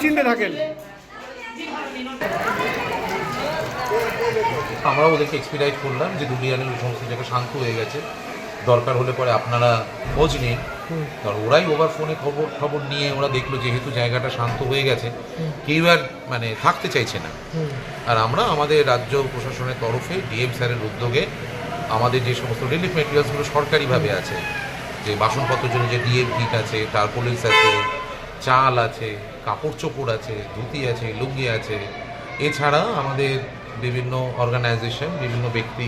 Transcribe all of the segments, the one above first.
নিশ্চিন্তে থাকেন। আমরা ওদেরকে এক্সপিরাইট করলাম যে দুলিয়ানের ওই সমস্ত জায়গা শান্ত হয়ে গেছে। দরকার হলে পরে আপনারা খোঁজ নিন। কারণ ওরাই ওভার ফোনে খবর খবর নিয়ে ওরা দেখল যেহেতু জায়গাটা শান্ত হয়ে গেছে। কেউ আর মানে থাকতে চাইছে না। আর আমরা আমাদের রাজ্য প্রশাসনের তরফে ডিএম স্যারের উদ্যোগে আমাদের যে সমস্ত রিলিফ মেটেরিয়ালসগুলো সরকারিভাবে আছে যে বাসনপত্রের জন্য যে ডিএম কিট আছে টার্পোলিস আছে চাল আছে কাপড় চোপড় আছে, ধুতি আছে, লুঙ্গি আছে। এছাড়া আমাদের বিভিন্ন অর্গানাইজেশন বিভিন্ন ব্যক্তি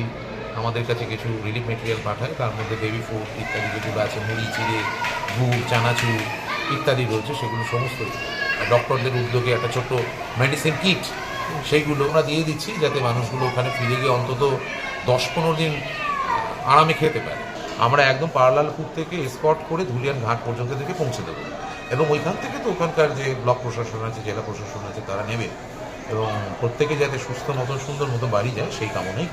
আমাদের কাছে কিছু রিলিফ মেটেরিয়াল পাঠায়। তার মধ্যে বেবি ফুড ইত্যাদি যেগুলো আছে, মুড়ি, চিড়ে, গুড়, চানাচুর ইত্যাদি রয়েছে, সেগুলো সমস্ত। ডক্টরদের উদ্যোগে একটা ছোট মেডিসিন কিট সেইগুলো আমরা দিয়ে দিচ্ছি, যাতে মানুষগুলো ওখানে ফিরে গিয়ে অন্তত দশ পনেরো দিন আরামে খেতে পারে। আমরা একদম পারলালপুর থেকে স্পট করে ধুলিয়ান ঘাট পর্যন্ত থেকে পৌঁছে দেবো। এবং ওইখান থেকে তো ওখানকার যে ব্লক প্রশাসন আছে, জেলা প্রশাসন আছে, তারা নেবে। এবং প্রত্যেকে যাতে সুস্থ মতন, সুন্দর মতো বাড়ি যায়, সেই কামনাই